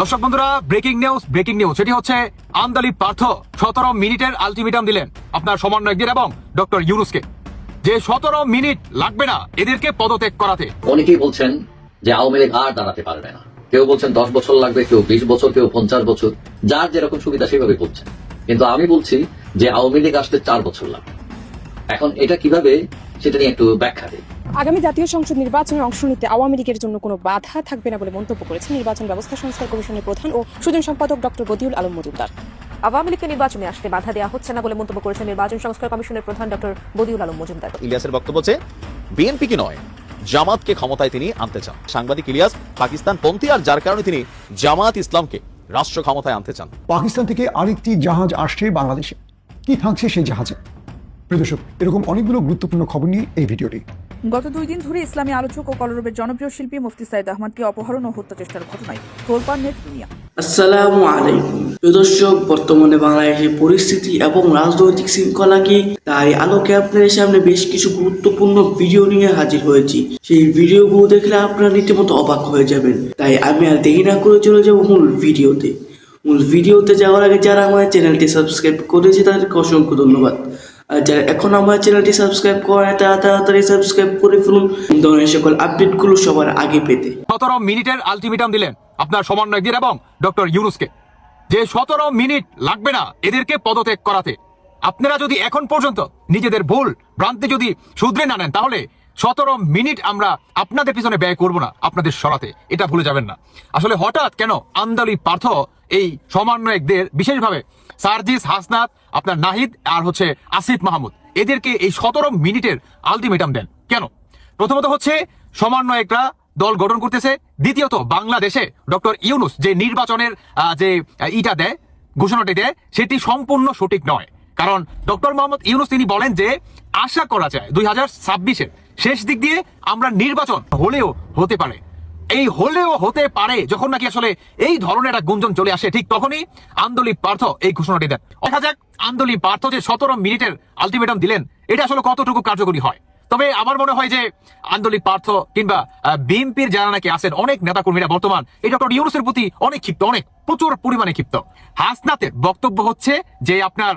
দর্শক বন্ধুরা breaking news breaking news সেটি হচ্ছে আন্দালিব পার্থ সতেরো মিনিটের আলটিমেটাম দিলেন আপনার সমন্বয়কদের এবং ডক্টর ইউনুসকে। যে সতেরো মিনিট লাগবে না, এদেরকে পদত্যাগ করাতে। অনেকেই বলছেন যে আওয়ামী লীগ আর দাঁড়াতে পারবে না। কেউ বলছেন দশ বছর লাগবে, কেউ বিশ বছর, কেউ পঞ্চাশ বছর। যার যেরকম সুবিধা, সেভাবে বলছেন কিন্তু আমি বলছি যে আওয়ামী লীগ আসতে চার বছর লাগবে। এখন এটা কীভাবে, সেটা নিয়ে একটু ব্যাখ্যা দিই। আগামী জাতীয় সংসদ নির্বাচনে অংশ নিতে আওয়ামী লীগের জন্য কোনো বাধা থাকবে না বলে মন্তব্য করেছেন নির্বাচন ব্যবস্থা সংস্কার কমিশনের প্রধান ও সুজন সম্পাদক ডক্টর বদিউল আলম মজুমদার। আওয়ামী লীগকে নির্বাচনে আসতে বাধা দেওয়া হচ্ছে না বলে মন্তব্য করেছেন নির্বাচন সংস্কার কমিশনের প্রধান ডক্টর বদিউল আলম মজুমদার। ইলিয়াসের বক্তব্য হচ্ছে বিএনপিকে নয় জামাতকে ক্ষমতায় তিনি আনতে চান। সাংবাদিক ইলিয়াস পাকিস্তান পন্থী আর যার কারণে তিনি জামাত ইসলামকে রাষ্ট্র ক্ষমতায় আনতে চান। পাকিস্তান থেকে আরেকটি জাহাজ আসছে বাংলাদেশে। কি থাকছে সেই জাহাজে? প্রিয় দর্শক এরকম অনেকগুলো গুরুত্বপূর্ণ খবর নিয়ে এই ভিডিওটি। গত দুই দিন ধরে ইসলামী আলোচক ও কলরবের জনপ্রিয় শিল্পী মুফতি সাইদ আহমদকে অপহরণ ও হত্যা চেষ্টার ঘটনায় তোলপাড় নেট দুনিয়া। আসসালামু আলাইকুম। প্রিয় দর্শক, বর্তমানে বাংলাদেশের পরিস্থিতি এবং রাজনৈতিক শৃঙ্খলা কি, তাই আলোকে আপনাদের সামনে বেশ কিছু গুরুত্বপূর্ণ ভিডিও নিয়ে হাজির হয়েছি। সেই ভিডিওগুলো দেখলে আপনারা রীতিমতো অবাক হয়ে যাবেন। তাই আমি আর দেরি না করে চলে যাব মূল ভিডিওতে। মূল ভিডিওতে যাওয়ার আগে যারা আমার চ্যানেলটি সাবস্ক্রাইব করেছে, তাদেরকে অসংখ্য ধন্যবাদ। আর যারা এখন আমার চ্যানেলটি সাবস্ক্রাইব করে তারা তাড়াতাড়ি সাবস্ক্রাইব করে ফেলুন। ধরনের সকল আপডেটগুলো সবার আগে পেতে। সতেরো মিনিটের আলটিমেটাম দিলেন আপনার সমন্বয়কদের এবং ডক্টর ইউনুসকে। যে সতেরো মিনিট লাগবে না এদেরকে পদত্যাগ করাতে। আপনারা যদি এখন পর্যন্ত নিজেদের ভুল ভ্রান্তি যদি শুধরে না নেন, তাহলে সতেরো মিনিট আমরা আপনাদের পিছনে ব্যয় করব না, আপনাদের সরাতে। এটা ভুলে যাবেন না। আসলে হঠাৎ কেন আন্দালি পার্থ এই সমন্বয়কদের বিশেষভাবে সার্জিস হাসনাত, আপনার নাহিদ আর হচ্ছে আসিফ মাহমুদ। এদেরকে এই সতেরো মিনিটের আলটিমেটাম দেন। কেন? প্রথমত হচ্ছে, সমন্বয়করা দল গঠন করতেছে। দ্বিতীয়ত, বাংলাদেশে ডক্টর ইউনুস যে নির্বাচনের যে ইটা দেয়, ঘোষণাটি দেয়, সেটি সম্পূর্ণ সঠিক নয়। কারণ ডক্টর মোহাম্মদ ইউনুস তিনি বলেন যে, আশা করা যায় দুই হাজার শেষ দিক দিয়ে আমরা নির্বাচন হলেও হতে পারে। এই হলেও হতে পারে যখন নাকি আসলে এই ধরনের একটা গুঞ্জন চলে আসে, ঠিক তখনই আন্দোলিক পার্থ এই ঘোষণাটি দেন। দেখা যাক আন্দোলিক পার্থ যে সতেরো মিনিটের আলটিমেটাম দিলেন, এটা আসলে কতটুকু কার্যকরী হয়। তবে আমার মনে হয় যে আন্দোলিক পার্থ কিংবা বিএনপির যারা নাকি আছেন, অনেক নেতাকর্মীরা বর্তমান এই ডক্টর ইউনুসের প্রতি অনেক ক্ষিপ্ত, অনেক প্রচুর পরিমাণে ক্ষিপ্ত। হাসনাতের বক্তব্য হচ্ছে যে আপনার,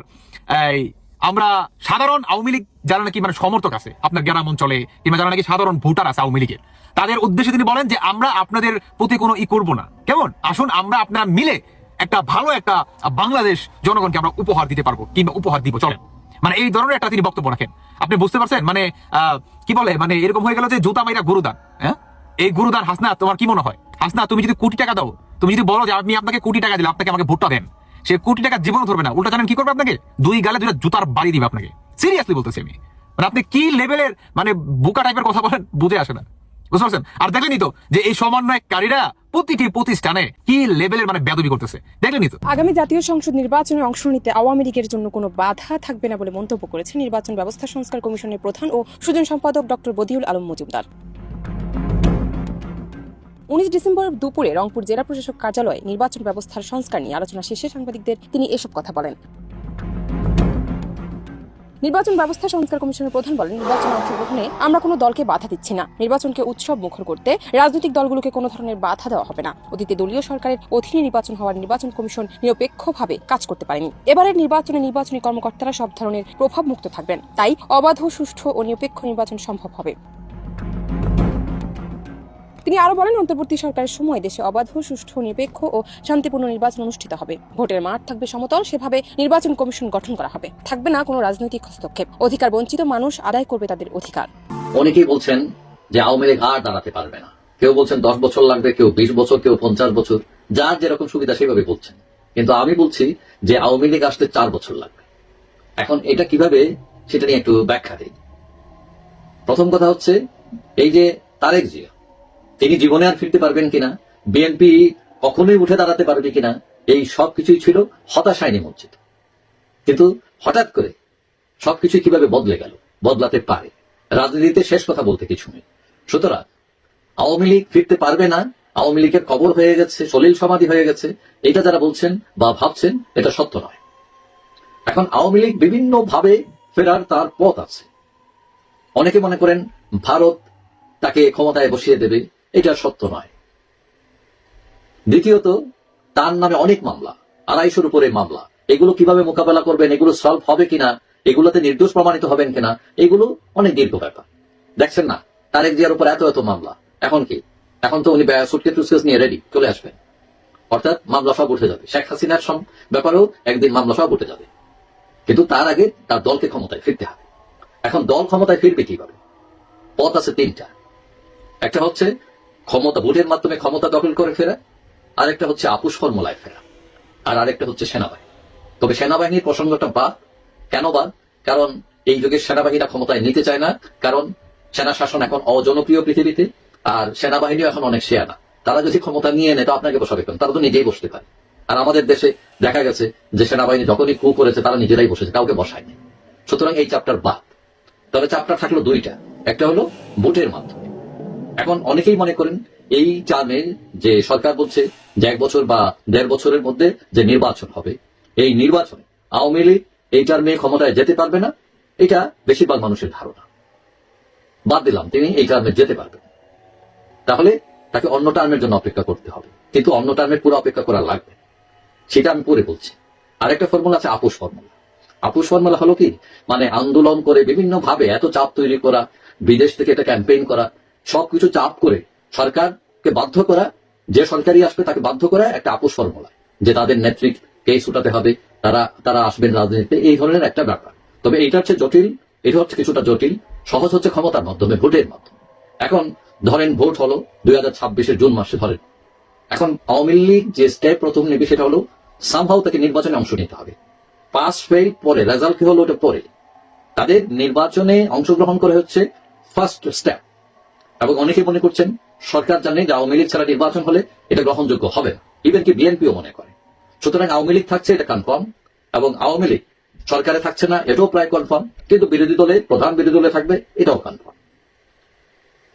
এই আমরা সাধারণ আওয়ামী লীগ যারা নাকি মানে সমর্থক আছে, আপনার গ্রাম অঞ্চলে কিংবা যারা নাকি সাধারণ ভোটার আছে আওয়ামী লীগের, তাদের উদ্দেশ্যে তিনি বলেন যে আমরা আপনাদের প্রতি কোনো ই করব না। কেমন? আসুন আমরা আপনারা মিলে একটা ভালো একটা বাংলাদেশ জনগণকে আমরা উপহার দিতে পারব কিংবা উপহার দিব, চলেন। মানে এই ধরনের একটা তিনি বক্তব্য রাখেন। আপনি বুঝতে পারছেন? মানে কি বলে? মানে এরকম হয়ে গেল যে জুতা মাইরা গুরুদান হ্যাঁ? এই গুরুদান হাসনা, তোমার কি মনে হয়? হাসনা, তুমি যদি কোটি টাকা দাও, তুমি যদি বলো যে আমি আপনাকে কোটি টাকা দিলাম, আপনাকে আমাকে ভোটটা দেন। সে কোটি টাকা জীবনও ধরবে না। উল্টা জানেন কি করবে আপনাকে? দুই গালে দুইটা জুতার বাড়ি দিবে আপনাকে। সিরিয়াসলি বলতেছি আমি। মানে আপনি কি লেভেলের মানে বুকা টাইপের কথা বলেন, বুঝে আসে না। বুঝতে পারছেন? আর দেখলেনই তো, যে এই সমন্বয়কারীরা প্রতিটি প্রতিষ্ঠানে কি লেভেলের মানে বেদবি করতেছে? দেখলেনই তো? আগামী জাতীয় সংসদ নির্বাচনে অংশ নিতে আওয়ামী লীগের জন্য কোনো বাধা থাকবে না বলে মন্তব্য করেছে নির্বাচন ব্যবস্থা সংস্কার কমিশনের প্রধান ও সুজন সম্পাদক ডক্টর বদিউল আলম মজুমদার। উনিশ ডিসেম্বর দুপুরে রংপুর জেলা প্রশাসক কার্যালয়ে নির্বাচন ব্যবস্থার সংস্কার নিয়ে আলোচনা শেষে সাংবাদিকদের তিনি এসব কথা বলেন। নির্বাচন ব্যবস্থা সংস্কার কমিশনের প্রধান বলেন, নির্বাচন অংশগ্রহণে আমরা কোনো দলকে বাধা দিচ্ছি না। নির্বাচনকে উৎসব মুখর করতে রাজনৈতিক দলগুলোকে কোনো ধরনের বাধা দেওয়া হবে না। অতীতে দলীয় সরকারের অধীনে নির্বাচন হওয়ার নির্বাচন কমিশন নিরপেক্ষভাবে কাজ করতে পারেনি। এবারের নির্বাচনে নির্বাচনী কর্মকর্তারা সব ধরনের প্রভাব মুক্ত থাকবেন। তাই অবাধ, সুষ্ঠু ও নিরপেক্ষ নির্বাচন সম্ভব হবে। তিনি আরও বলেন, অন্তর্বর্তী সরকারের সময় দেশে অবাধ সুষ্ঠু, নিরপেক্ষ ও শান্তিপূর্ণ নির্বাচন অনুষ্ঠিত হবে। ভোটের মাঠ থাকবে সমতল, সেভাবে নির্বাচন কমিশন গঠন করা হবে। থাকবে না কোনো রাজনৈতিক হস্তক্ষেপ। অধিকার বঞ্চিত মানুষ আদায় করবে তাদের অধিকার। অনেকেই বলছেন যে আওয়ামী লীগ আর দাঁড়াতে পারবে না। কেউ বলছেন দশ বছর লাগবে, কেউ বিশ বছর, কেউ পঞ্চাশ বছর। যার যেরকম সুবিধা সেভাবে বলছেন। কিন্তু আমি বলছি যে আওয়ামী লীগ আসতে চার বছর লাগবে। এখন এটা কীভাবে, সেটা নিয়ে একটু ব্যাখ্যা দিই। প্রথম কথা হচ্ছে, এই যে তারেক জিয়া তিনি জীবনে আর ফিরতে পারবেন কিনা? বিএনপি কখনোই উঠে দাঁড়াতে পারবে কিনা? এই সব কিছুই ছিল হতাশায় নিমজ্জিত। কিন্তু হঠাৎ করে সবকিছু কীভাবে বদলে গেল, বদলাতে পারে? রাজনীতিতে শেষ কথা বলতে কিছু নেই। সুতরাং আওয়ামী লীগ ফিরতে পারবে না, আওয়ামী লীগের কবর হয়ে গেছে, সলিল সমাধি হয়ে গেছে। এটা যারা বলছেন বা ভাবছেন, এটা সত্য নয়। এখন আওয়ামী লীগ বিভিন্ন ভাবে ফেরার তার পথ আছে। অনেকে মনে করেন ভারত তাকে ক্ষমতায় বসিয়ে দেবে এটা সত্য নয়। দ্বিতীয়ত, তার নামে অনেক মামলা, আড়াইশোর উপরে মামলা। এগুলো কীভাবে মোকাবেলা করবেন, এগুলো সলভ হবে কিনা, এগুলোতে নির্দোষ প্রমাণিত হবেন কিনা, এগুলো অনেক দীর্ঘ ব্যাপার। দেখছেন না, তারেক জিয়ার উপর এত এত মামলা। এখন কি? এখন তো উনি সুটকে টুসকেস নিয়ে রেডি চলে আসবেন। অর্থাৎ মামলা সব উঠে যাবে। শেখ হাসিনার ব্যাপারেও একদিন মামলা সব উঠে যাবে। কিন্তু তার আগে তার দলকে ক্ষমতায় ফিরতে হবে। এখন দল ক্ষমতায় ফিরবে কীভাবে? পথ আছে তিনটা। একটা হচ্ছে ক্ষমতা, ভোটের মাধ্যমে ক্ষমতা দখল করে ফেরা। আরেকটা হচ্ছে আপুস ফর্মুলায় ফেরা। আর আরেকটা হচ্ছে সেনাবাহিনী। তবে সেনাবাহিনীর প্রসঙ্গটা বাদ কেন বা? কারণ এই যুগের সেনাবাহিনীরা ক্ষমতায় নিতে চায় না। কারণ সেনা শাসন এখন অজনপ্রিয় পৃথিবীতে, আর সেনাবাহিনীও এখন অনেক শেয়ানা তারা যদি ক্ষমতা নিয়ে নেয়, তো আপনাকে বসাবে কেন? তারা তো নিজেই বসতে পারে। আর আমাদের দেশে দেখা গেছে যে সেনাবাহিনী যখনই কু করেছে, তারা নিজেরাই বসেছে, কাউকে বসায়নি। সুতরাং এই চাপটার বাদ। তবে চাপটা থাকল দুইটা। একটা হলো ভোটের মাধ্যমে। এখন অনেকেই মনে করেন এই টার্মে যে সরকার বলছে যে এক বছর বা দেড় বছরের মধ্যে যে নির্বাচন হবে, এই নির্বাচনে আওয়ামী লীগ এই টার্মে ক্ষমতায় যেতে পারবে না, এটা বেশিরভাগ মানুষের ধারণা। বাদ দিলাম, তিনি এই টার্মে যেতে পারবেন। তাহলে তাকে অন্য টার্মের জন্য অপেক্ষা করতে হবে। কিন্তু অন্য টার্মের পুরো অপেক্ষা করা লাগবে। সেটা আমি পরে বলছি। আরেকটা ফর্মুলা আছে আপোষ ফর্মুলা। আপোষ ফর্মুলা হলো কি? মানে আন্দোলন করে বিভিন্ন ভাবে এত চাপ তৈরি করা, বিদেশ থেকে এটা ক্যাম্পেইন করা সবকিছু চাপ করে সরকারকে বাধ্য করা, যে সরকারই আসবে তাকে বাধ্য করা একটা আপোষ ফর্মুলা, যে তাদের নেতৃত্বকে ছুটাতে হবে, তারা তারা আসবেন রাজনীতিতে, এই ধরনের একটা ব্যাপার। তবে এটা হচ্ছে জটিল, এটা হচ্ছে কিছুটা জটিল, সহজ হচ্ছে ক্ষমতার মাধ্যমে, ভোটের মাধ্যমে। এখন ধরেন ভোট হলো দুই হাজার ছাব্বিশের জুন মাসে ধরেন। এখন আওয়ামী লীগ যে স্টেপ প্রথম নেবে সেটা হলো সামহাও তাকে নির্বাচনে অংশ নিতে হবে। পাস ফেল পরে রেজাল্ট কি হলো ওটা পরে। তাদের নির্বাচনে অংশগ্রহণ করে হচ্ছে ফার্স্ট স্টেপ এবং অনেকে মনে করছেন, সরকার জানে যে আওয়ামী লীগ ছাড়া নির্বাচন হলে এটা গ্রহণযোগ্য হবে। না ইভেন কি বিএনপিও মনে করে। সুতরাং আওয়ামী লীগ থাকছে, এটা কনফার্ম এবং আওয়ামী লীগ সরকারে থাকছে না, এটাও প্রায় কনফার্ম কিন্তু বিরোধী দলে, প্রধান বিরোধী দলে থাকবে, এটাও কনফার্ম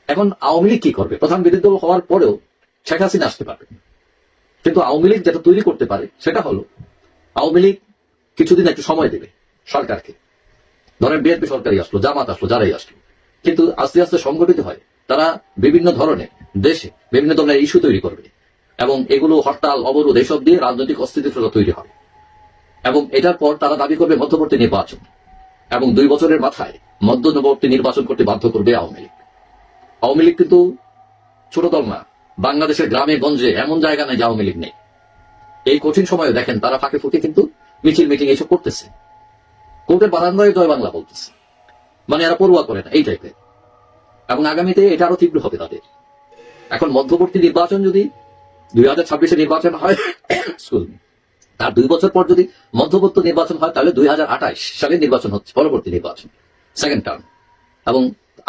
এখন আওয়ামী লীগ কি করবে? প্রধান বিরোধী দল হওয়ার পরেও শেখ হাসিনা আসতে পারবে। কিন্তু আওয়ামী লীগ যেটা তৈরি করতে পারে, সেটা হলো আওয়ামী লীগ কিছুদিন একটু সময় দেবে সরকারকে। ধরেন বিএনপি সরকারই আসলো, জামাত আসলো, যারাই আসলো। কিন্তু আস্তে আস্তে সংগঠিত হয়। তারা বিভিন্ন ধরনের দেশে বিভিন্ন ধরনের ইস্যু তৈরি করবে। এবং এগুলো হরতাল, অবরোধ, এসব দিয়ে রাজনৈতিক অস্থিতিশীলতা তৈরি হবে। এবং এটার পর তারা দাবি করবে মধ্যবর্তী নির্বাচন। এবং দুই বছরের মাথায় মধ্যবর্তী নির্বাচন করতে বাধ্য করবে আওয়ামী লীগ। আওয়ামী লীগ কিন্তু ছোট দল না। বাংলাদেশের গ্রামে, গঞ্জে এমন জায়গা নেই যে আওয়ামী লীগ নেই। এই কঠিন সময়ে দেখেন তারা ফাঁকে ফুঁকে কিন্তু মিছিল, মিটিং এইসব করতেছে। কোর্টের বারান্দায় জয় বাংলা বলতেছে। মানে এরা পড়ুয়া করে না, এই টাইপের এবং আগামীতে এটা আরও তীব্র হবে তাদের। এখন মধ্যবর্তী নির্বাচন যদি দুই হাজার ছাব্বিশে নির্বাচন হয় তার দুই বছর পর যদি মধ্যবর্তী নির্বাচন হয়, তাহলে দুই হাজার আঠাশ সালে নির্বাচন হচ্ছে, পরবর্তী নির্বাচন সেকেন্ড টার্ম এবং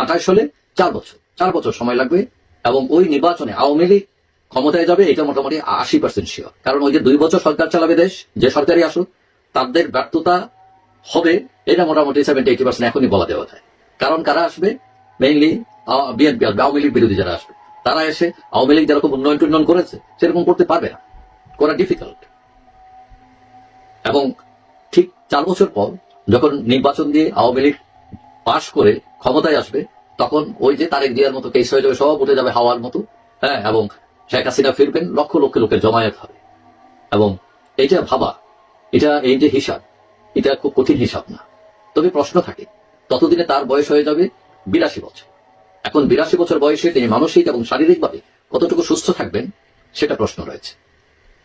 আঠাশ হলে চার বছর চার বছর সময় লাগবে, এবং ওই নির্বাচনে আওয়ামী লীগ ক্ষমতায় যাবে, এটা মোটামুটি আশি পার্সেন্ট শিওর কারণ ওই যে দুই বছর সরকার চালাবে দেশ, যে সরকারই আসুক, তাদের ব্যর্থতা হবে, এটা মোটামুটি সেভেন্টি এইটি পার্সেন্ট এখনই বলা দেওয়া যায়। কারণ কারা আসবে? মেইনলি বিএনপি আসবে আওয়ামী লীগ বিরোধী যারা আসবে, তারা এসে আওয়ামী লীগ যেরকম উন্নয়ন টুন্নয়ন করেছে, সেরকম করতে পারবে না। করা ডিফিকাল্ট এবং ঠিক চার বছর পর যখন নির্বাচন দিয়ে আওয়ামী লীগ পাশ করে ক্ষমতায় আসবে, তখন ওই যে তারেক জিয়ার মতো কেস হয়ে যাবে, সব উঠে যাবে হাওয়ার মতো হ্যাঁ? এবং শেখ হাসিনা ফিরবেন, লক্ষ লক্ষ লোকের জমায়েত হবে। এবং এইটা ভাবা, এটা এই যে হিসাব, এটা খুব কঠিন হিসাব না। তবে প্রশ্ন থাকে, ততদিনে তার বয়স হয়ে যাবে বিরাশি বছর। এখন বিরাশি বছর বয়সে তিনি মানসিক এবং শারীরিকভাবে কতটুকু সুস্থ থাকবেন, সেটা প্রশ্ন রয়েছে।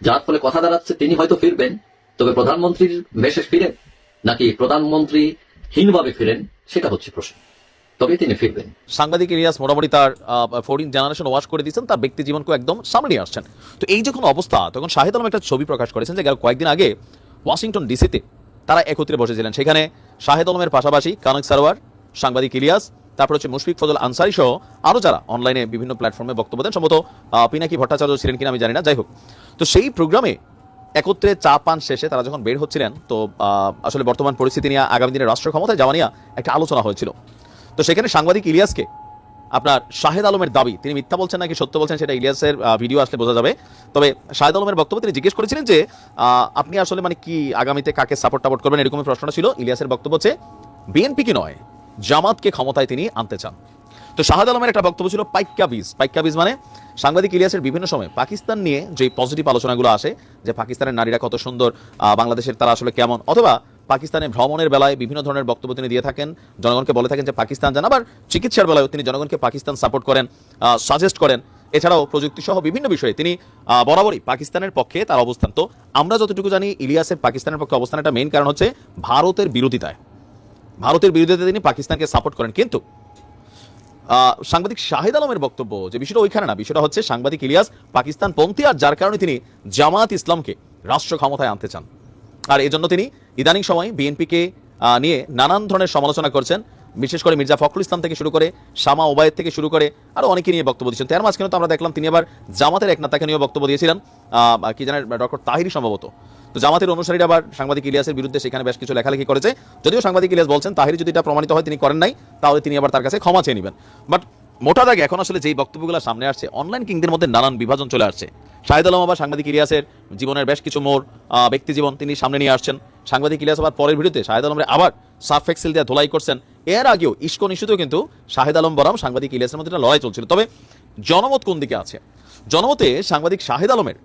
যার ফলে কথা দাঁড়াচ্ছে, তিনি হয়তো ফিরবেন, তবে প্রধানমন্ত্রীর বেশে ফিরেন, নাকি প্রধানমন্ত্রী হীনভাবে ফিরেন, সেটা হচ্ছে প্রশ্ন। তবে তিনি ফিরবেন। সাংবাদিক মোটামুটি তার জেনারেশন ওয়াশ করে দিয়েছেন, তার ব্যক্তি জীবনকে একদম সামনে আসছেন। তো এই যখন অবস্থা, তখন শাহিদ আলম একটা ছবি প্রকাশ করেছেন যে গেল কয়েকদিন আগে ওয়াশিংটন ডিসিতে তারা একত্রে বসেছিলেন। সেখানে শাহেদ আলমের পাশাপাশি কানক সারোয়ার, সাংবাদিক ইলিয়াস তারপর হচ্ছে মুশফিক ফজল আনসারি সহ আরও যারা অনলাইনে বিভিন্ন প্ল্যাটফর্মে বক্তব্য দেন, সম্ভবত পিনাকি ভট্টাচার্য ছিলেন কিনা আমি জানি না। যাই হোক, তো সেই প্রোগ্রামে একত্রে চা পান শেষে তারা যখন বের হচ্ছিলেন, তো আসলে বর্তমান পরিস্থিতি নিয়ে আগামী দিনে রাষ্ট্র ক্ষমতায় যাওয়া নিয়ে একটা আলোচনা হয়েছিল। তো সেখানে সাংবাদিক ইলিয়াসকে আপনার শাহেদ আলমের দাবি, তিনি মিথ্যা বলছেন নাকি সত্য বলছেন সেটা ইলিয়াসের ভিডিও আসলে বোঝা যাবে। তবে শাহেদ আলমের বক্তব্য তিনি জিজ্ঞেস করেছিলেন যে আপনি আসলে মানে কি আগামীতে কাকে সাপোর্ট টাপোর্ট করবেন এরকম প্রশ্নটা ছিল। ইলিয়াসের বক্তব্য হচ্ছে, বিএনপি কি নয়? জামাতকে ক্ষমতায় তিনি আনতে চান। তো শাহাদ আলমের একটা বক্তব্য ছিল পাইক্কা বীজ পাইক্কা বীজ মানে সাংবাদিক ইলিয়াসের বিভিন্ন সময় পাকিস্তান নিয়ে যে পজিটিভ আলোচনাগুলো আসে, যে পাকিস্তানের নারীরা কত সুন্দর বাংলাদেশের তারা আসলে কেমন, অথবা পাকিস্তানে ভ্রমণের বেলায় বিভিন্ন ধরনের বক্তব্য তিনি দিয়ে থাকেন, জনগণকে বলে থাকেন যে পাকিস্তান যান, আবার চিকিৎসার বেলায় তিনি জনগণকে পাকিস্তান সাপোর্ট করেন সাজেস্ট করেন। এছাড়াও প্রযুক্তি সহ বিভিন্ন বিষয়ে তিনি বরাবরই পাকিস্তানের পক্ষে তার অবস্থান। তো আমরা যতটুকু জানি, ইলিয়াসের পাকিস্তানের পক্ষে অবস্থান একটা মেইন কারণ হচ্ছে ভারতের বিরোধিতায়। ভারতের বিরোধিতায় তিনি পাকিস্তানকে সাপোর্ট করেন। কিন্তু সাংবাদিক শাহিদ আলমের বক্তব্য যে বিষয়টা ওইখানে না, বিষয়টা হচ্ছে সাংবাদিক ইলিয়াস পাকিস্তান পন্থী আর যার কারণে তিনি জামাত ইসলামকে রাষ্ট্র ক্ষমতায় আনতে চান। আর এজন্য তিনি ইদানিং সময় বিএনপিকে নিয়ে নানান ধরনের সমালোচনা করছেন। বিশেষ করে মির্জা ফখরুল ইসলাম থেকে শুরু করে শামা ওবায়দ থেকে শুরু করে আরও অনেকে নিয়ে বক্তব্য দিচ্ছেন তার মাঝখানে তো আমরা দেখলাম তিনি আবার জামাতের এক নেতাকে নিয়ে বক্তব্য দিয়েছিলেন। কি জানেন, ডক্টর তাহিরি সম্ভবত। তো জামাতের অনুসারীরা আবার সাংবাদিক ইলিয়াসের বিরুদ্ধে সেখানে বেশ কিছু লেখালেখি করেছে। যদিও সাংবাদিক ইলিয়াস বলছেন তাহিরি যদি এটা প্রমাণিত হয় তিনি করেন নাই তাহলে তিনি আবার তার কাছে ক্ষমা চেয়ে নেবেন। বাট মোটা দাগে এখন আসলে যেই বক্তব্যগুলো সামনে আসছে অনলাইন কিংদের মধ্যে নানান বিভাজন চলে আসছে। শাহিদ আলম আবার সাংবাদিক ইলিয়াসের জীবনের বেশ কিছু আহ, ব্যক্তি জীবন তিনি সামনে নিয়ে আসছেন। সাংবাদিক ইলিয়াস আবার পরের ভিডিওতে শাহিদ আলমের আবার সার্ফ এক্সেল দিয়ে ধোলাই করছেন। এর আগেও ইস্কন ইস্যুতেও কিন্তু শাহিদ আলম বরাম সাংবাদিক ইলিয়াসের মধ্যে একটা লড়াই চলছিল। তবে জনমত কোন দিকে আছে? জনমতে সাংবাদিক শাহিদ আলমের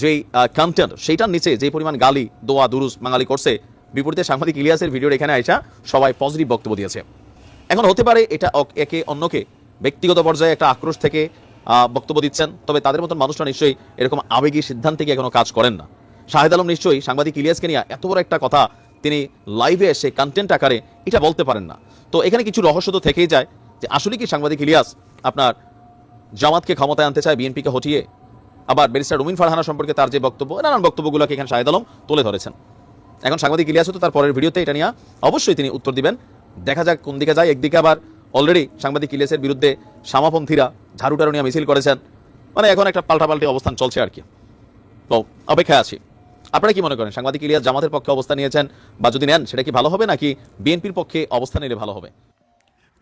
যেই কন্টেন্ট সেইটার নিচে যে পরিমাণ গালি, দোয়া, দুরুস বাঙালি করছে, বিপরীতে সাংবাদিক ইলিয়াসের ভিডিওর এখানে আইসা সবাই পজিটিভ বক্তব্য দিয়েছে। এখন হতে পারে এটা একে অন্যকে ব্যক্তিগত পর্যায়ে একটা আক্রোশ থেকে বক্তব্য দিচ্ছেন, তবে তাদের মতন মানুষরা নিশ্চয়ই এরকম আবেগী সিদ্ধান্তে গিয়ে এখনও কাজ করেন না। শাহেদ আলম নিশ্চয়ই সাংবাদিক ইলিয়াসকে নিয়ে এত বড় একটা কথা তিনি লাইভে এসে কন্টেন্ট আকারে এটা বলতে পারেন না। তো এখানে কিছু রহস্য তো থেকেই যায় যে আসলে কি সাংবাদিক ইলিয়াস আপনার জামাতকে ক্ষমতায় আনতে চায়, বিএনপিকে হটিয়ে? আবার ব্যারিস্টার রুমিন ফারহানা সম্পর্কে তার যে বক্তব্য, নানান বক্তব্যগুলোকে এখানে শাহেদ আলম তুলে ধরেছেন। এখন সাংবাদিক ইলিয়াসও তো তার পরের ভিডিওতে এটা নিয়ে অবশ্যই তিনি উত্তর দিবেন। দেখা যাক কোন দিকে যায়। একদিকে আবার অলরেডি সাংবাদিক ইলিয়াসের বিরুদ্ধে সামাপন্থীরা ঝাড়ু টাড়ু নিয়ে মিছিল করেছেন। মানে এখন একটা পাল্টাপাল্টি অবস্থান চলছে আর কি। তো অপেক্ষায় আছি। আপনারা কি মনে করেন, সাংবাদিক ইলিয়াস জামাতের পক্ষে অবস্থান নিয়েছেন বা যদি নেন, সেটা কি ভালো হবে নাকি বিএনপির পক্ষে অবস্থান নিলে ভালো হবে?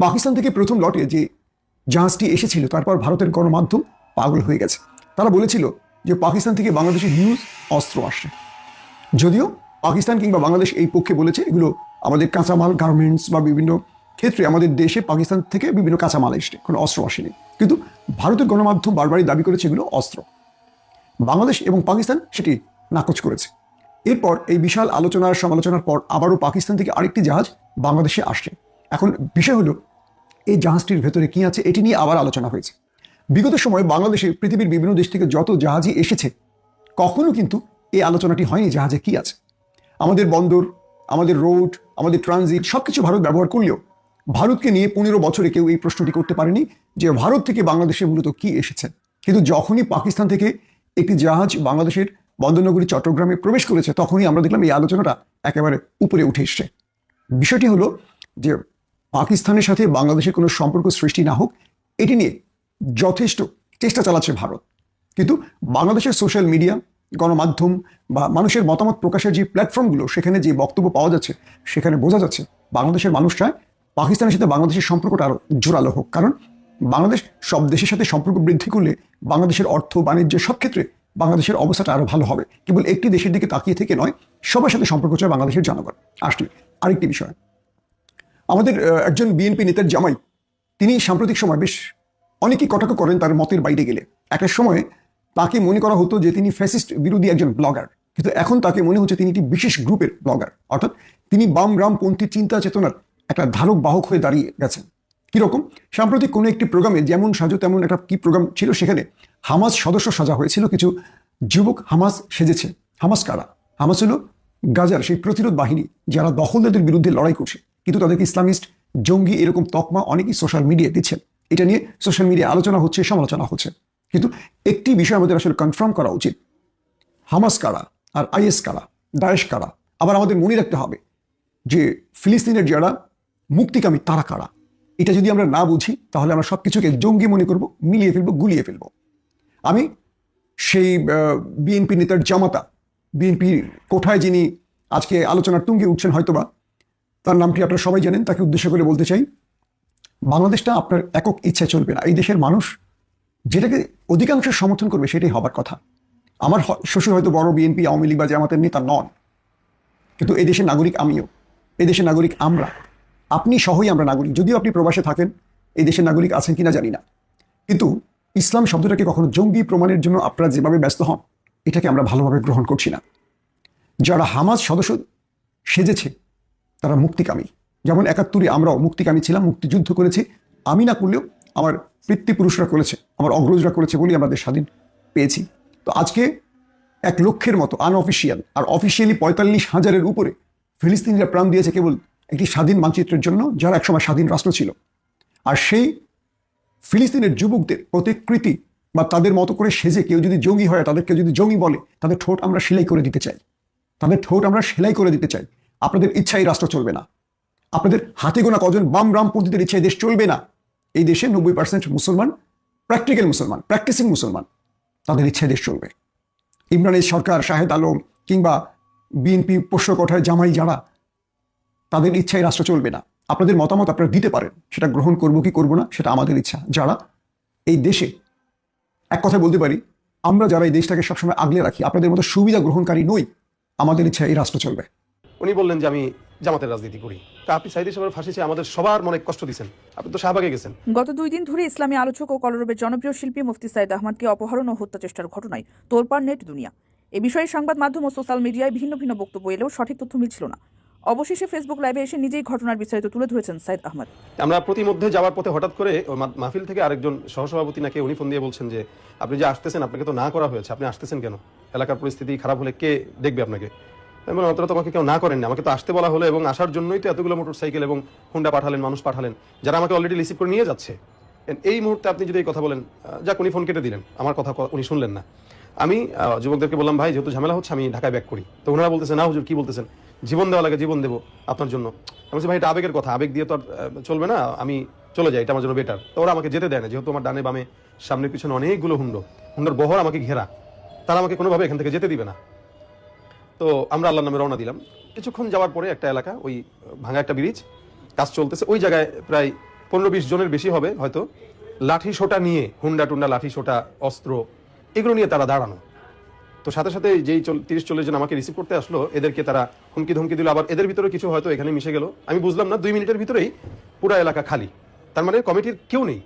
পাকিস্তান থেকে প্রথম লটে যে জাহাজটি এসেছিল, তারপর ভারতের গণমাধ্যম পাগল হয়ে গেছে। তারা বলেছিল যে পাকিস্তান থেকে বাংলাদেশের হিউজ অস্ত্র আসে যদিও পাকিস্তান কিংবা বাংলাদেশ এই পক্ষে বলেছে, এগুলো আমাদের কাঁচামাল গার্মেন্টস বা বিভিন্ন ক্ষেত্রে আমাদের দেশে পাকিস্তান থেকে বিভিন্ন কাঁচামাল এসছে, কোনো অস্ত্র আসেনি। কিন্তু ভারতের গণমাধ্যম বারবারই দাবি করেছে এগুলো অস্ত্র। বাংলাদেশ এবং পাকিস্তান সেটি নাকচ করেছে। এরপর এই বিশাল আলোচনার সমালোচনার পর আবারও পাকিস্তান থেকে আরেকটি জাহাজ বাংলাদেশে আসছে। এখন বিষয় হলো, এই জাহাজটির ভেতরে কি আছে, এটি নিয়ে আবার আলোচনা হয়েছে। বিগত সময়ে বাংলাদেশে পৃথিবীর বিভিন্ন দেশ থেকে যত জাহাজই এসেছে, কখনো কিন্তু এই আলোচনাটি হয়নি জাহাজে কি আছে। আমাদের বন্দর, আমাদের রোড, আমাদের ট্রানজিট সব কিছু ভারত ব্যবহার করলেও ভারতকে নিয়ে পনেরো বছরে কেউ এই প্রশ্নটি করতে পারেনি যে ভারত থেকে বাংলাদেশে মূলত কি এসেছে। কিন্তু যখনই পাকিস্তান থেকে একটি জাহাজ বাংলাদেশের বন্দরনগরী, চট্টগ্রামে প্রবেশ করেছে, তখনই আমরা দেখলাম এই আলোচনাটা একেবারে উপরে উঠে এসছে। বিষয়টি হলো যে পাকিস্তানের সাথে বাংলাদেশের কোনো সম্পর্ক সৃষ্টি না হোক, এটি নিয়ে যথেষ্ট চেষ্টা চালাচ্ছে ভারত। কিন্তু বাংলাদেশের সোশ্যাল মিডিয়া গণমাধ্যম বা মানুষের মতামত প্রকাশের যে প্ল্যাটফর্মগুলো সেখানে যে বক্তব্য পাওয়া যাচ্ছে, সেখানে বোঝা যাচ্ছে বাংলাদেশের মানুষ চায় পাকিস্তানের সাথে বাংলাদেশের সম্পর্কটা আরও জোরালো হোক। কারণ বাংলাদেশ সব দেশের সাথে সম্পর্ক বৃদ্ধি করলে বাংলাদেশের অর্থ, বাণিজ্য সব ক্ষেত্রে বাংলাদেশের অবস্থাটা আরও ভালো হবে। কেবল একটি দেশের দিকে তাকিয়ে থেকে নয়, সবার সাথে সম্পর্ক চায় বাংলাদেশের জনগণ। আসলে আরেকটি বিষয়। আমাদের একজন বিএনপি নেতার জামাই, তিনি সাম্প্রতিক সময় বেশ অনেকেই কটাক্ষ করেন তার মতের বাইরে গেলে। একটা সময়ে তাকে মনে করা হতো যে তিনি ফ্যাসিস্ট বিরোধী একজন ব্লগার কিন্তু এখন তাকে মনে হচ্ছে তিনি একটি বিশেষ গ্রুপের ব্লগার অর্থাৎ তিনি বাম রামপন্থী চিন্তা চেতনার একটা ধারক বাহক হয়ে দাঁড়িয়ে গেছেন। কীরকম? সাম্প্রতিক কোনো একটি প্রোগ্রামে যেমন সাজো তেমন একটা কি প্রোগ্রাম ছিল সেখানে হামাস সদস্য সাজা হয়েছিল, কিছু যুবক হামাস সেজেছে। হামাস কারা? হামাস হলো গাজার সেই প্রতিরোধ বাহিনী যারা দখলদারদের বিরুদ্ধে লড়াই করছে। কিন্তু তাদেরকে ইসলামিস্ট জঙ্গি এরকম তকমা অনেকেই সোশ্যাল মিডিয়ায় দিচ্ছেন। এটা নিয়ে সোশ্যাল মিডিয়া আলোচনা হচ্ছে, সমালোচনা হচ্ছে। কিন্তু একটি বিষয় আমাদের আসলে কনফার্ম করা উচিত। হামাস কারা আর আইএস কারা দায়েশ কারা, আবার আমাদের মনে রাখতে হবে যে ফিলিস্তিনের যারা মুক্তিকামী, তারা কারা? এটা যদি আমরা না বুঝি, তাহলে আমরা সব কিছুকে জঙ্গি মনে করব, মিলিয়ে ফেলব, গুলিয়ে ফেলব। আমি সেই বিএনপি নেতার জামাতা বিএনপি কোঠায় যিনি আজকে আলোচনার তুঙ্গে উঠছেন হয়তোবা, তার নামটি আপনারা সবাই জানেন, তাকে উদ্দেশ্য করে বলতে চাই বাংলাদেশটা আপনার একক ইচ্ছা চলবে না। এই দেশের মানুষ যেটাকে অধিকাংশ সমর্থন করবে সেটাই হবার কথা। আমার শ্বশুর হয়তো বড় বিএনপি, আওয়ামী লীগ বা জামাতের নেতা নন। কিন্তু এই দেশের নাগরিক আমিও। এই দেশের নাগরিক আমরা। আপনি সহই আমরা নাগরিক। যদিও আপনি প্রবাসে থাকেন, এই দেশের নাগরিক আছেন কিনা জানি না। কিন্তু ইসলাম শব্দটাকে কখনো জঙ্গি প্রমাণের জন্য আপনারা যেভাবে ব্যস্ত হন, এটাকে আমরা ভালোভাবে গ্রহণ করছি না। যারা হামাজ সদস্য সেজেছে, তারা মুক্তিকামী। যেমন একাত্তরে আমরাও মুক্তিকামী ছিলাম, মুক্তিযুদ্ধ করেছি। আমি না করলেও আমার পিতৃপুরুষরা করেছে, আমার অগ্রজরা করেছে বলেই আমাদের স্বাধীন পেয়েছি। তো আজকে এক লক্ষের মতো আনঅফিসিয়াল আর অফিসিয়ালি পঁয়তাল্লিশ হাজারের উপরে ফিলিস্তিনিরা প্রাণ দিয়েছে কেবল একটি স্বাধীন মানচিত্রের জন্য, যারা একসময় স্বাধীন রাষ্ট্র ছিল। আর সেই ফিলিস্তিনের যুবকদের প্রতিকৃতি বা তাদের মতো করে সেজে কেউ যদি জঙ্গি হয়, তাদেরকে যদি জঙ্গি বলে, তাদের ঠোঁট আমরা সেলাই করে দিতে চাই। তাদের ঠোঁট আমরা সেলাই করে দিতে চাই। আপনাদের ইচ্ছাই রাষ্ট্র চলবে না। আপনাদের হাতে গোনা কজন বাম রামপন্থীদের ইচ্ছায় দেশ চলবে না? এই দেশে নব্বই পার্সেন্ট মুসলমান প্র্যাকটিক্যাল মুসলমান প্র্যাকটিসিং মুসলমান, তাদের ইচ্ছায় দেশ চলবে। ইমরানের সরকার, শাহেদ আলম কিংবা বিএনপি পোষ্য কোঠায় জামাই যারা, তাদের ইচ্ছায় রাষ্ট্র চলবে না। আপনাদের মতামত আপনারা দিতে পারেন। সেটা গ্রহণ করব কি করব না, সেটা আমাদের ইচ্ছা। যারা এই দেশে, এক কথা বলতে পারি, আমরা যারা এই দেশটাকে সবসময় আগলে রাখি, আপনাদের মতো সুবিধা গ্রহণকারী নই, আমাদের ইচ্ছা এই রাষ্ট্র চলবে। উনি বললেন যে আমি জামাতের রাজনীতি করি। তা আপনি সাইদি সাহেবের ফাঁসি চেয়ে আমাদের সবার মনে কষ্ট দিচ্ছেন আপনি তো শাহবাগে গেছেন। গত দুই দিন ধরে ইসলামী আলোচক ও কলরবের জনপ্রিয় শিল্পী মুফতি সাইদ আহমদকে অপহরণ ও হত্যা চেষ্টার ঘটনায় তোলপাড় নেট দুনিয়া। এ বিষয়ে সংবাদ মাধ্যম ও সোশ্যাল মিডিয়ায় ভিন্ন ভিন্ন বক্তব্য এলেও সঠিক তথ্য মিলছিল না। অবশেষে ফেসবুক লাইভে এসে নিজেই ঘটনার বিস্তারিত তুলে ধরেছেন সাইদ আহমদ। আমরা প্রতিমধ্যে যাওয়ার পথে হঠাৎ করে মাহফিল থেকে আরেকজন সহসভাপতি নাকি উনি ফোন দিয়ে বলছেন যে আপনি যে আসতেছেন আপনাকে তো না করা হয়েছে। আপনি আসতেছেন কেন? এলাকার পরিস্থিতি খারাপ হলে কে দেখবে আপনাকে? আমি বললাম আপনারা তো আমাকে কেউ না করেন না আমাকে তো আসতে বলা হলো এবং আসার জন্যই তো এতগুলো মোটর সাইকেল এবং হুন্ডা পাঠালেন, মানুষ পাঠালেন, যারা আমাকে অলরেডি রিসিভ করে নিয়ে যাচ্ছে। এই মুহূর্তে আপনি যদি এই কথা বলেন যাক, উনি ফোন কেটে দিলেন। আমার কথা উনি শুনলেন না। আমি যুবকদেরকে বললাম, ভাই, যেহেতু ঝামেলা হচ্ছে, আমি ঢাকায় ব্যাক করি। তো ওনারা বলতেছে না, হুজুর, কি বলতেছেন? জীবন দেওয়া লাগে, জীবন দেবো আপনার জন্য। আমি বলছি, ভাই, এটা আবেগের কথা। আবেগ দিয়ে তো আর চলবে না। আমি চলে যাই, এটা আমার জন্য বেটার তো ওরা আমাকে যেতে দেয় না, যেহেতু আমার ডানে বামে সামনে পিছনে অনেকগুলো হুন্ডো। হুন্ডোর বহর আমাকে ঘেরা। তারা আমাকে কোনোভাবে এখান থেকে যেতে দিবে না। তো আমরা আল্লাহ নামে রওনা দিলাম। কিছুক্ষণ যাওয়ার পরে একটা এলাকা, ওই ভাঙা একটা ব্রিজ কাজ চলতেছে। ওই জায়গায় প্রায় পনেরো বিশ জনের বেশি হবে হয়তো। লাঠি সোটা নিয়ে, হুন্ডা টুন্ডা লাঠি সোটা, অস্ত্র, এগুলো নিয়ে তারা দাঁড়ানো। তো সাথে সাথে যেই তিরিশ চল্লিশ জন আমাকে রিসিভ করতে আসলো, এদেরকে তারা হুমকি ধমকি দিল। আবার এদের ভিতরে কিছু হয়তো এখানে মিশে গেল। আমি বুঝলাম না, দুই মিনিটের ভিতরেই পুরা এলাকা খালি। তার মানে কমিটির কেউ নেই।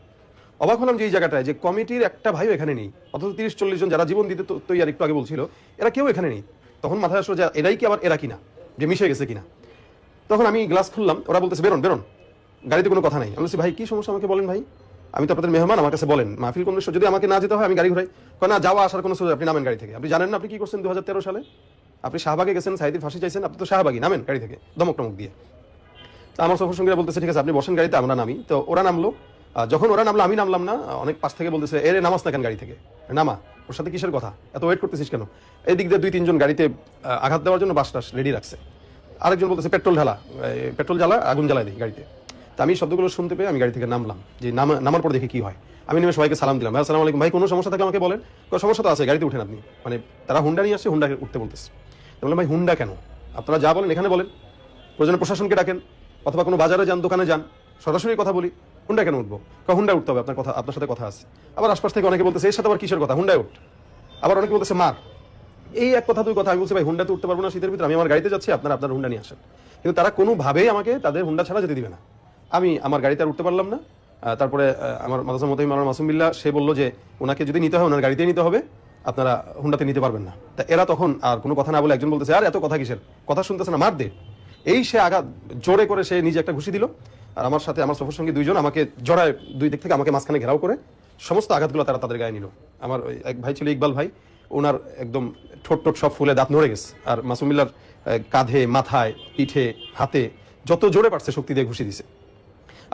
অবাক হলাম যে এই জায়গাটায় যে কমিটির একটা ভাইও এখানে নেই। অথচ তিরিশ চল্লিশ জন যারা জীবন দিতে তো- আর একটু আগে বলছিল, এরা কেউ এখানে নেই। তখন মাথায় আসলো যে এরাই কি আবার এরা কিনা? যে মিশে গেছে কিনা? তখন আমি গ্লাস খুললাম, ওরা বলতেছে, বেরোন বেরোন। গাড়িতে কোনো কথা নাই। আমি বলছি, ভাই, কি সমস্যা আমাকে বলেন ভাই? আমি তো আপনাদের মেহমান, আমার কাছে বলেন, মাহফিল কোন যদি আমাকে না যেতে হয়, আমি গাড়ি ঘুরাই। কয়, না, যাওয়া আসার কোনো সুযোগ, আপনি নামেন গাড়ি থেকে। আপনি জানেন না, আপনি কি করছেন দু হাজার তেরো সালে? আপনি শাহবাগে গেছেন, সাইদির ফাঁসি চাইছেন, আপনি তো শাহবাগি নামেন গাড়ি থেকে, দমক টমক দিয়ে। তো আমার সফর সঙ্গীরা বলতেছে, ঠিক আছে, আপনি বসেন গাড়িতে, আমরা নামি। তো ওরা নামলো। যখন ওরা নামলো, আমি নামলাম না, অনেক পাশ থেকে বলতেছে এরে নামাস না গাড়ি থেকে? নামা। ওর সাথে কিসের কথা? এত ওয়েট করতেছিস কেন? এই দিক দিয়ে দুই, তিনজন গাড়িতে আঘাত দেওয়ার জন্য বাস টাস রেডি রাখছে। আরেকজন বলতেছে, পেট্রোল ঢালা। পেট্রোল জ্বালা, আগুন জ্বালাই দিই গাড়িতে। তা আমি শব্দগুলো শুনতে পেয়ে আমি গাড়ি থেকে নামলাম। যে নামা, নামার পর দেখি কি হয়। আমি নেমে সবাইকে সালাম দিলাম। ভাই সালাম আলাইকুম। ভাই, কোনো সমস্যা থাকলে আমাকে বলেন। কোনো সমস্যা তো আছে, গাড়িতে উঠেন আপনি। মানে তারা হুন্ডা নিয়ে আসছে, হুন্ডা উঠতে বলতেছে। বললাম, ভাই, হুন্ডা কেন? আপনারা যা বলেন, এখানে বলেন। প্রয়োজনে প্রশাসনকে ডাকেন, অথবা কোনো বাজারে যান, দোকানে যান। সরাসরি কথা বলি। হুন্ডা কেন উঠবো? হুন্ডা উঠতে হবে? আপনার কথা আপনার সাথে কথা আছে। আবার আশপাশ থেকে অনেকে বলতেছে এর সাথে আবার কিসের কথা? হুন্ডায় উঠ। আবার অনেকে বলতেছে, মার। এই এক কথা, দুই কথা, আমি বলছি, ভাই হুন্ডাতে উঠতে পারব না শীতের ভিতরে। আমি আমার গাড়িতে যাচ্ছি, আপনার আপনার হুন্ডা নিয়ে আসেন। কিন্তু তারা কোনোভাবেই আমাকে তাদের হুন্ডা ছাড়া যেতে দিবে না। আমি আমার গাড়িতে আর উঠতে পারলাম না। তারপরে আমার মাদাসা মতাই মারার মাসুমিল্লা সে বলল যে, ওনাকে যদি নিতে হয়, ওনার গাড়িতেই নিতে হবে। আপনারা হুন্ডাতে নিতে পারবেন না। তা এরা তখন আর কোনো কথা না বলে একজন বলতেছে, আর এত কথা কিসের? কথা শুনতেছে না, মার দে। এই সে আঘাত জোরে করে সে নিজে একটা ঘুষি দিল। আর আমার সাথে আমার সফর সঙ্গে দুইজন আমাকে জড়ায় দুই দিক থেকে আমাকে মাঝখানে ঘেরাও করে। সমস্ত আঘাতগুলো তারা তাদের গায়ে নিল। আমার এক ভাই ছিল ইকবাল ভাই, ওনার একদম ঠোঁট টোট সব ফুলে দাঁত নড়ে গেছে। আর মাসুমিল্লার কাঁধে, মাথায়, পিঠে, হাতে যত জোরে পারছে শক্তি দিয়ে ঘুষি দিছে।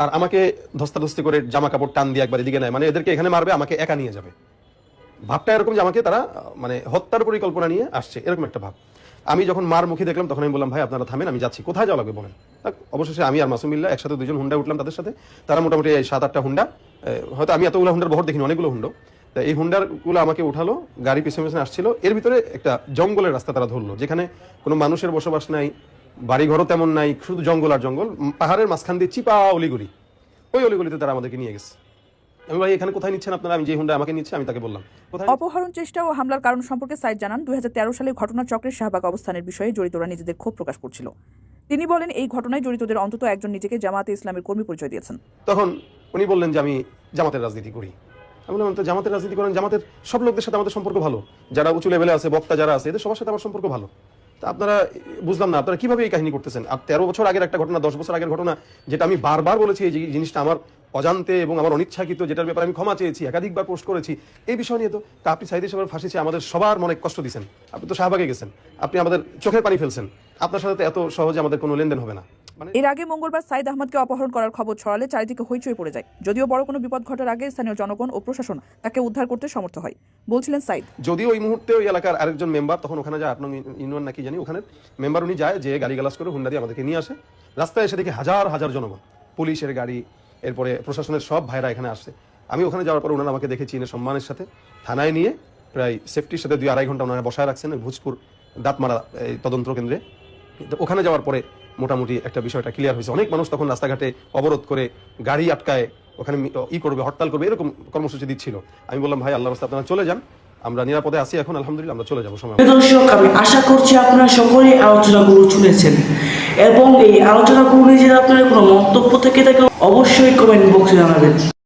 আর আমাকে ধস্তাধস্তি করে জামা কাপড় টান দিয়ে একবার এদিকে নেয়। মানে এদেরকে এখানে মারবে, আমাকে একা নিয়ে যাবে। ভাবটা এরকম যে আমাকে তারা মানে হত্যার পরিকল্পনা নিয়ে আসছে, এরকম একটা ভাব। আমি যখন মার মুখে দেখলাম, তখন আমি বললাম, ভাই, আপনারা থামেন, আমি যাচ্ছি। কোথায় যাওয়া লাগবে বলেন? অবশেষে আমি আর মাসুমিল্লা একসাথে দুজন হুন্ডা উঠলাম তাদের সাথে। তারা মোটামুটি সাত, আটটা হুন্ডা হয়তো আমি এতগুলো হুন্ডার বহর দেখিনি, অনেকগুলো হুন্ডো। তা এই হুন্ডারগুলো আমাকে উঠালো, গাড়ি পিছনে পিছনে আসছিল। এর ভিতরে একটা জঙ্গলের রাস্তা তারা ধরলো, যেখানে কোনো মানুষের বসবাস নাই, বাড়িঘরও তেমন নাই, শুধু জঙ্গল আর জঙ্গল। পাহাড়ের মাঝখান দিয়ে চিপা অলিগুলি। ওই অলিগুলিতে তারা আমাদেরকে নিয়ে গেছে। আমি ভাই এখানে কোথায় নিচ্ছেন আপনারা? আমি যে হুন্ডা আমাকে নিচ্ছে আমি তাকে বললাম। অপহরণ চেষ্টা ও হামলার কারণ সম্পর্কে সাইদ জানান দুই সালে ঘটনাচক্রের শাহবাগ অবস্থানের বিষয়ে জড়িতরা নিজেদের ক্ষোভ প্রকাশ করছিল। তিনি বলেন এই ঘটনায় জড়িতদের অন্তত একজন নিজেকে জামায়াতে ইসলামের কর্মী পরিচয় দিয়েছেন। তখন উনি বললেন যে আমি জামাতের রাজনীতি করি। আমি বললাম তো জামাতের রাজনীতি করেন? জামাতের সব লোকদের সাথে আমাদের সম্পর্ক ভালো। যারা উঁচু লেভেলে আছে বক্তা যারা আছে এদের সবার সাথে আমার সম্পর্ক ভালো। তা আপনারা বুঝলাম না আপনারা কীভাবে এই কাহিনী করতেছেন? আর তেরো বছর আগের একটা ঘটনা দশ বছর আগের ঘটনা যেটা আমি বারবার বলেছি এই জিনিসটা আমার অজান্তে এবং আমার অনিচ্ছাকৃত যেটার ব্যাপারে আমি ক্ষমা চেয়েছি একাধিকবার পোস্ট করেছি এই বিষয় নিয়ে তো তা আপনি সাইদি সাহেবের ফাঁসি চেয়ে আমাদের সবার মনে কষ্ট দিচ্ছেন আপনি তো শাহবাগে গেছেন আপনি আমাদের চোখের পানি ফেলছেন। আপনার সাথে এত সহজে আমাদের কোনো লেনদেন হবে না। মানে এর আগে মঙ্গলবার সাইদ আহমদকে অপহরণ করার খবর ছড়ালে চারিদিকে হইচই পড়ে যায়। যদিও বড় কোনো বিপদ ঘটার আগে স্থানীয় জনগণ ও প্রশাসন তাকে উদ্ধার করতে সমর্থ হয় বলছিলেন সাইদ। যদিও ওই মুহূর্তে ওই এলাকার আরেকজন মেম্বার তখন ওখানে যায় আপনার ইউনিয়ন নাকি জানি ওখানে মেম্বার উনি যায় যে গালিগালাজ করে হুন্ডা দিয়ে আমাদেরকে নিয়ে আসে। রাস্তায় এসে দেখি হাজার হাজার জনগণ পুলিশের গাড়ি এরপরে প্রশাসনের সব ভাইরা এখানে আসছে। আমি ওখানে যাওয়ার পর ওনারা আমাকে দেখে চিনে সম্মানের সাথে। থানায় নিয়ে প্রায় সেফটির সাথে দুই আড়াই ঘণ্টা ওনারা বসায় রাখছেন ভোজপুর দাঁতমারা, এই তদন্ত কেন্দ্রে। ওখানে যাওয়ার পরে মোটামুটি একটা বিষয়টা ক্লিয়ার হয়েছে। অনেক মানুষ তখন রাস্তাঘাটে অবরোধ করে গাড়ি আটকায়, ওখানে ই করবে, হরতাল করবে, এরকম কর্মসূচি দিচ্ছিল। আমি বললাম, ভাই আল্লাহ রাস্তা আপনারা চলে যান। আমরা নিরাপদে আছি এখন, আলহামদুলিল্লাহ, আমরা চলে যাব, সময় দর্শক, আমি আশা করছি আপনারা সকলে আলোচনাগুলো শুনেছেন এবং এই আলোচনাগুলো নিয়ে যদি আপনার কোনো মন্তব্য থেকে থাকে অবশ্যই কমেন্ট বক্সে জানাবেন।